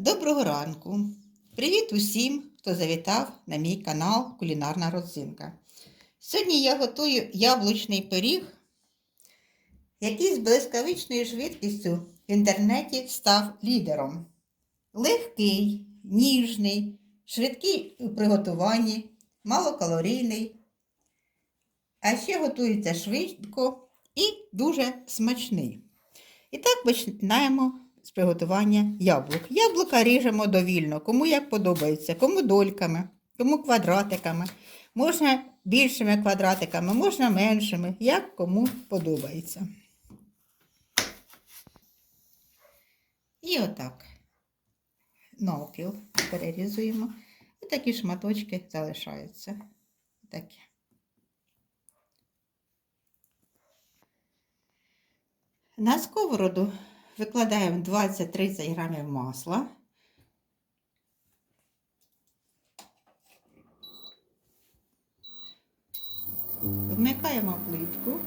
Доброго ранку! Привіт усім, хто завітав на мій канал Кулінарна родзинка. Сьогодні я готую яблучний пиріг, який з блискавичною швидкістю в інтернеті став лідером. Легкий, ніжний, швидкий у приготуванні, малокалорійний, а ще готується швидко і дуже смачний. І так починаємо з приготування яблук. Яблука ріжемо довільно, кому як подобається, кому дольками, кому квадратиками. Можна більшими квадратиками, можна меншими, як кому подобається. І отак навпіл перерізуємо. І такі шматочки залишаються. Такі. На сковороду викладаємо 20-30 грамів масла. Вмикаємо плитку,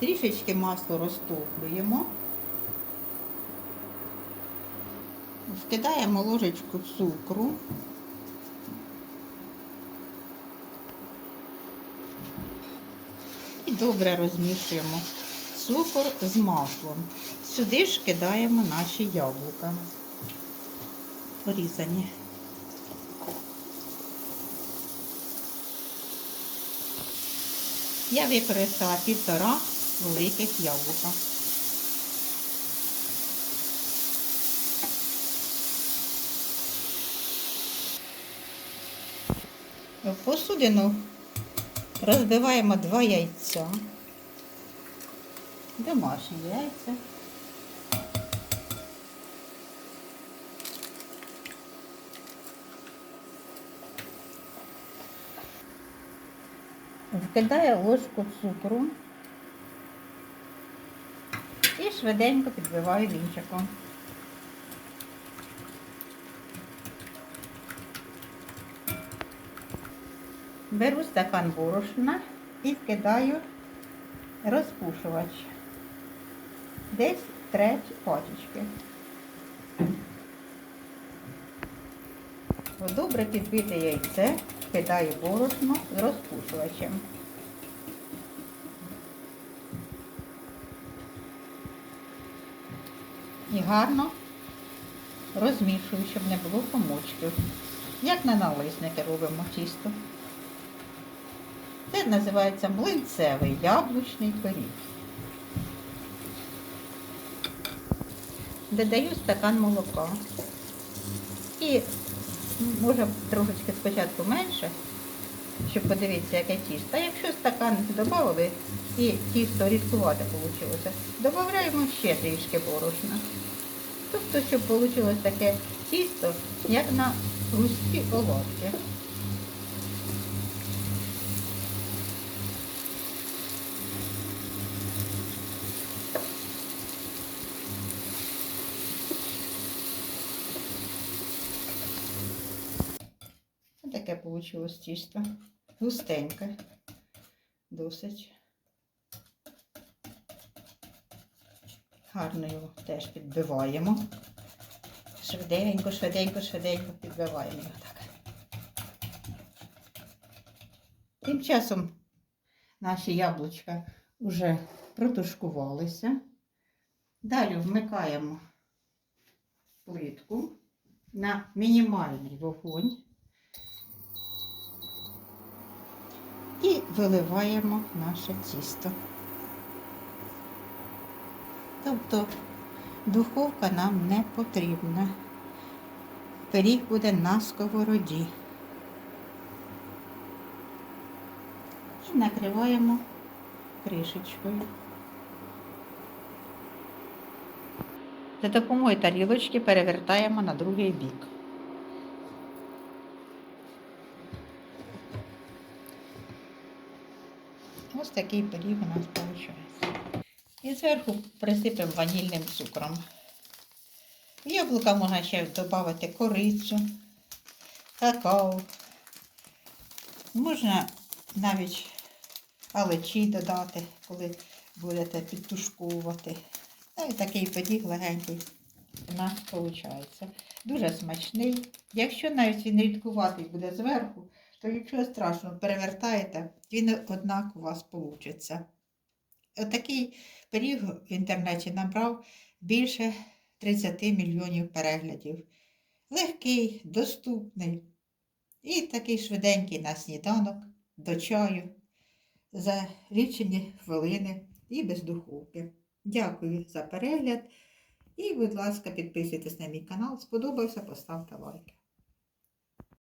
трішечки масло розтоплюємо, вкидаємо ложечку цукру. І добре розмішуємо цукор з маслом. Сюди ж кидаємо наші яблука. Порізані. Я використала півтора великих яблука. В посудину розбиваємо два яйця. Домашні яйця. Вкидаю ложку цукру і швиденько підбиваю вінчиком. Беру стакан борошна і вкидаю розпушувач. Десь треть пачечки. В добре підбите яйце кидаю борошно з розпушувачем. І гарно розмішую, щоб не було комочків. Як на налисники робимо тісто. Це називається млинцевий яблучний пиріг. Додаю стакан молока. І може трошечки спочатку менше, щоб подивитися, яке тісто. А якщо стакан додали і тісто рідкувате вийшло, додаємо ще трішки борошна. Тобто, щоб вийшло таке тісто, як на густі оладки. Таке вийшло тісто. Густеньке. Досить. Гарно його теж підбиваємо. Швиденько, швиденько, швиденько підбиваємо його так. Тим часом наші яблучка вже протушкувалися. Далі вмикаємо плитку на мінімальний вогонь. І виливаємо наше тісто. Тобто духовка нам не потрібна. Пиріг буде на сковороді. І накриваємо кришечкою. За допомогою тарілочки перевертаємо на другий бік. Ось такий пиріг у нас виходить. І зверху присипемо ванільним цукром. В яблука можна ще додати корицю, какао. Можна навіть алечі додати, коли будете підтушковувати. Та й такий пиріг легенький у нас виходить. Дуже смачний. Якщо навіть він рідкуватий буде зверху, то нічого страшного, перевертаєте, він однаково у вас вийде. Отакий пиріг в інтернеті набрав більше 30 мільйонів переглядів. Легкий, доступний і такий швиденький на сніданок, до чаю, за лічені хвилини і без духовки. Дякую за перегляд. І, будь ласка, підписуйтесь на мій канал. Сподобався, поставте лайк.